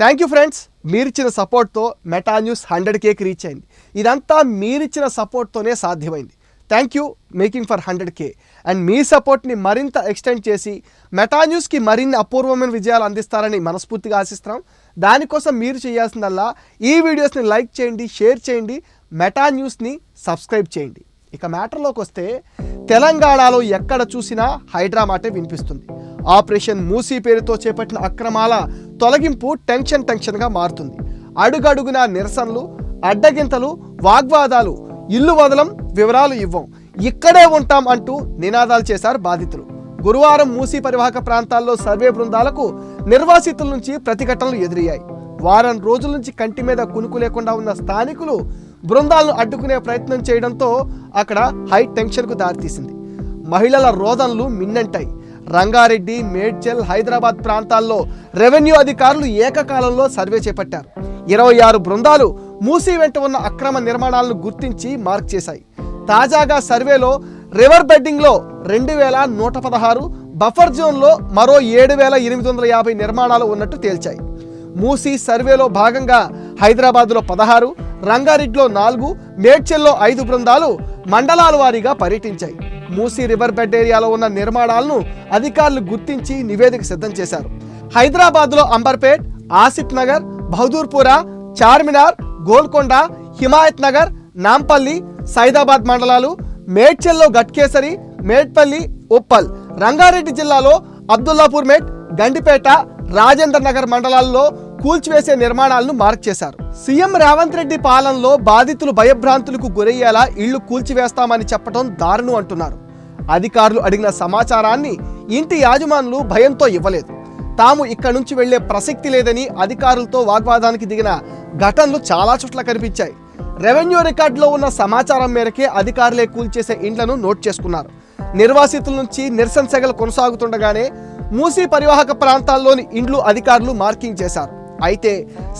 Thank you friends మీరిచ్చిన సపోర్ట్తో Meta news hundred కేకి రీచ్ అయింది. ఇదంతా మీరిచ్చిన సపోర్ట్తోనే సాధ్యమైంది. Thank you making for hundred K and మీ సపోర్ట్ని మరింత ఎక్స్టెండ్ చేసి మెటా న్యూస్కి మరిన్ని అపూర్వమైన విజయాలు అందిస్తారని మనస్ఫూర్తిగా ఆశిస్తున్నాం. దానికోసం మీరు చేయాల్సిందల్లా ఈ వీడియోస్ని లైక్ చేయండి షేర్ చేయండి మెటా న్యూస్ని సబ్స్క్రైబ్ చేయండి. ఇక మ్యాటర్లోకి వస్తే తెలంగాణలో ఎక్కడ చూసినా హైడ్రామాటే వినిపిస్తుంది. ఆపరేషన్ మూసీ పేరుతో చేపట్టిన అక్రమాల తొలగింపు టెన్షన్ టెన్షన్గా మారుతుంది. అడుగడుగున నిరసనలు అడ్డగింతలు వాగ్వాదాలు ఇల్లు వదలం వివరాలు ఇవ్వం. ఇక్కడే ఉంటాం అంటూ నినాదాలు చేశారు బాధితులు. గురువారం మూసీ పరివాహక ప్రాంతాల్లో సర్వే బృందాలకు నిర్వాసితుల నుంచి ప్రతిఘటనలు ఎదురయ్యాయి. వారం రోజుల నుంచి కంటి మీద కునుకు లేకుండా ఉన్న స్థానికులు బృందాలను అడ్డుకునే ప్రయత్నం చేయడంతో అక్కడ హై టెన్షన్కు దారితీసింది. మహిళల రోదనలు మిన్నంటాయి. రంగారెడ్డి మేడ్చల్ హైదరాబాద్ ప్రాంతాల్లో రెవెన్యూ అధికారులు ఏకకాలంలో సర్వే చేపట్టారు. ఇరవై ఆరు బృందాలు మూసీ వెంట ఉన్న అక్రమ నిర్మాణాలను గుర్తించి మార్క్ చేశాయి. తాజాగా సర్వేలో రివర్ బెడ్డింగ్లో రెండు వేల నూట పదహారు బఫర్ జోన్లో మరో ఏడు వేల ఎనిమిది వందల యాభై నిర్మాణాలు ఉన్నట్టు తేల్చాయి. మూసీ సర్వేలో భాగంగా హైదరాబాద్లో పదహారు రంగారెడ్డిలో నాలుగు మేడ్చల్లో ఐదు బృందాలు మండలాల వారీగా పర్యటించాయి. మూసీ రివర్ బెడ్ ఏరియాలో ఉన్న నిర్మాణాలను అధికారులు గుర్తించి నివేదిక సిద్ధం చేశారు. హైదరాబాద్లో అంబర్పేట్ ఆసిఫ్ నగర్ బహదూర్పురా చార్మినార్ గోల్కొండ హిమాయత్ నగర్ నాంపల్లి సైదాబాద్ మండలాలు మేడ్చల్లో గట్కేసరి మేడ్పల్లి ఉప్పల్ రంగారెడ్డి జిల్లాలో అబ్దుల్లాపూర్ మేట్ గండిపేట రాజేంద్ర నగర్ మండలాల్లో కూల్చివేసే నిర్మాణాలను మార్క్ చేశారు. సీఎం రేవంత్ రెడ్డి పాలనలో బాధితులు భయభ్రాంతులకు గురయ్యేలా ఇళ్ళు కూల్చివేస్తామని చెప్పడం దారుణం అంటున్నారు. అధికారులు అడిగిన సమాచారాన్ని ఇంటి యాజమానులు భయంతో ఇవ్వలేదు. తాము ఇక్కడ నుంచి వెళ్ళే ప్రసక్తి లేదని అధికారులతో వాగ్వాదానికి దిగిన ఘటనలు చాలా చోట్ల కనిపించాయి. రెవెన్యూ రికార్డులో ఉన్న సమాచారం మేరకే అధికారులే కూల్చేసే ఇండ్లను నోట్ చేసుకున్నారు. నిర్వాసితుల నుంచి నిరసన సెగలు కొనసాగుతుండగానే మూసీ పరివాహక ప్రాంతాల్లోని ఇండ్లు అధికారులు మార్కింగ్ చేశారు. అయితే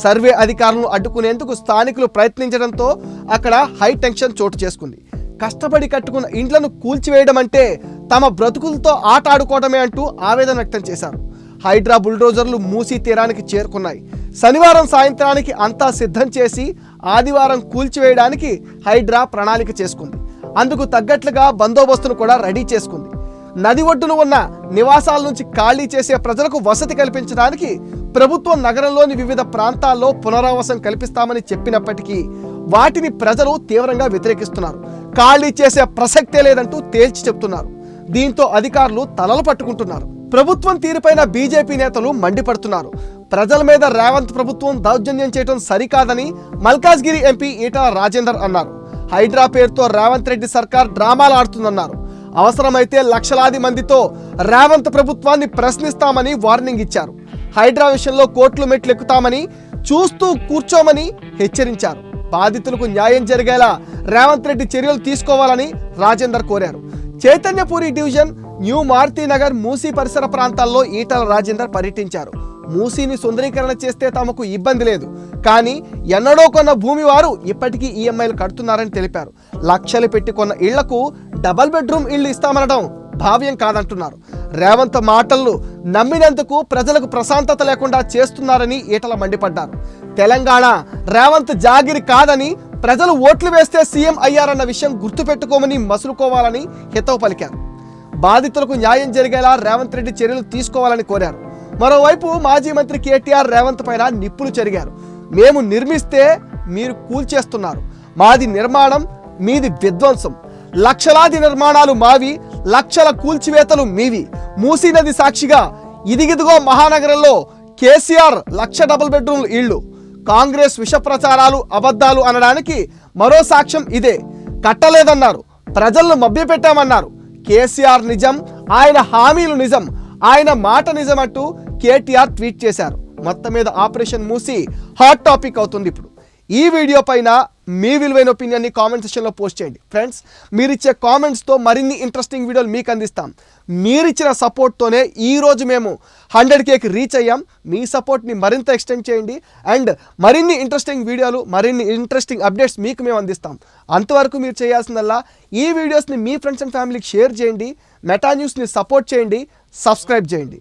సర్వే అధికారులను అడ్డుకునేందుకు స్థానికులు ప్రయత్నించడంతో అక్కడ హై టెన్షన్ చోటు చేసుకుంది. కష్టపడి కట్టుకున్న ఇండ్లను కూల్చివేయడం అంటే తమ బ్రతుకులతో ఆట ఆడుకోవడమే అంటూ ఆవేదన వ్యక్తం చేశారు. హైడ్రా బుల్డోజర్లు మూసీ తీరానికి చేరుకున్నాయి. శనివారం సాయంత్రానికి అంతా సిద్ధం చేసి ఆదివారం కూల్చివేయడానికి హైడ్రా ప్రణాళిక చేసుకుంది. అందుకు తగ్గట్లుగా బందోబస్తును కూడా రెడీ చేసుకుంది. నది ఒడ్డున ఉన్న నివాసాల నుంచి ఖాళీ చేసే ప్రజలకు వసతి కల్పించడానికి ప్రభుత్వం నగరంలోని వివిధ ప్రాంతాల్లో పునరావాసం కల్పిస్తామని చెప్పినప్పటికీ వాటిని ప్రజలు తీవ్రంగా వ్యతిరేకిస్తున్నారు. ఖాళీ చేసే ప్రసక్తే లేదంటూ తేల్చి చెప్తున్నారు. దీంతో అధికారులు తలలు పట్టుకుంటున్నారు. ప్రభుత్వం తీరుపైన బీజేపీ నేతలు మండిపడుతున్నారు. ప్రజల మీద రేవంత్ ప్రభుత్వం దౌర్జన్యం చేయడం సరికాదని మల్కాజ్గిరి ఎంపీ ఈటల రాజేందర్ అన్నారు. హైడ్రా పేరుతో రేవంత్ రెడ్డి సర్కార్ డ్రామాలు ఆడుతుందన్నారు. అవసరమైతే లక్షలాది మందితో రేవంత్ ప్రభుత్వాన్ని ప్రశ్నిస్తామని వార్నింగ్ ఇచ్చారు. హైడ్రా విషయంలో కోట్లు మెట్లు ఎక్కుతామని చూస్తూ కూర్చోమని హెచ్చరించారు. బాధితులకు న్యాయం జరిగేలా రేవంత్ రెడ్డి చర్యలు తీసుకోవాలని రాజేందర్ కోరారు. చైతన్యపురి డివిజన్ న్యూ మారుతీనగర్ మూసీ పరిసర ప్రాంతాల్లో ఈటల రాజేందర్ పర్యటించారు. మూసీని సుందరీకరణ చేస్తే తమకు ఇబ్బంది లేదు. కానీ ఎన్నడో కొన్న భూమి వారు ఇప్పటికీ ఈఎంఐలు కడుతున్నారని తెలిపారు. లక్షలు పెట్టి కొన్న ఇళ్ళకు డబల్ బెడ్రూమ్ ఇళ్ళు ఇస్తామనడం భావ్యం కాదంటున్నారు. రేవంత్ మాటలను నమ్మినందుకు ప్రజలకు ప్రశాంతత లేకుండా చేస్తున్నారని ఈటల మండిపడ్డారు. తెలంగాణ రేవంత్ జాగిరి కాదని ప్రజలు ఓట్లు వేస్తే సీఎం అయ్యారన్న విషయం గుర్తుపెట్టుకోమని మసులుకోవాలని హితవు పలికారు. బాధితులకు న్యాయం జరిగేలా రేవంత్ రెడ్డి చర్యలు తీసుకోవాలని కోరారు. మరోవైపు మాజీ మంత్రి కేటీఆర్ రేవంత్ పైన నిప్పులు చెరిగారు. మేము నిర్మిస్తే మీరు కూల్చేస్తున్నారు. మాది నిర్మాణం మీది విధ్వంసం. లక్షలాది నిర్మాణాలు మావి లక్షల కూల్చివేతలు మీవి. మూసీ నది సాక్షిగా ఇదిగిదిగో మహానగరంలో కేసీఆర్ లక్ష డబుల్ బెడ్రూమ్ ఇళ్ళు. కాంగ్రెస్ విష ప్రచారాలు అబద్ధాలు అనడానికి మరో సాక్ష్యం ఇదే. కట్టలేదన్నారు. ప్రజలను మభ్యపెట్టామన్నారు. కేసీఆర్ నిజం ఆయన హామీలు నిజం ఆయన మాట నిజం అంటూ కేటీఆర్ ట్వీట్ చేశారు. మొత్తం మీద ఆపరేషన్ మూసి హాట్ టాపిక్ అవుతుంది ఇప్పుడు. ఈ వీడియో పైన మీ విలువైన ఒపీనియన్ని కామెంట్ సెక్షన్లో పోస్ట్ చేయండి. ఫ్రెండ్స్ మీరు ఇచ్చే కామెంట్స్తో మరిన్ని ఇంట్రెస్టింగ్ వీడియోలు మీకు అందిస్తాం. మీరిచ్చిన సపోర్ట్తోనే ఈరోజు మేము హండ్రెడ్ కేకి రీచ్ అయ్యాం. మీ సపోర్ట్ని మరింత ఎక్స్టెండ్ చేయండి. అండ్ మరిన్ని ఇంట్రెస్టింగ్ వీడియోలు మరిన్ని ఇంట్రెస్టింగ్ అప్డేట్స్ మీకు మేము అందిస్తాం. అంతవరకు మీరు చేయాల్సిందల్లా ఈ వీడియోస్ని మీ ఫ్రెండ్స్ అండ్ ఫ్యామిలీకి షేర్ చేయండి. మెటా న్యూస్ని సపోర్ట్ చేయండి. సబ్స్క్రైబ్ చేయండి.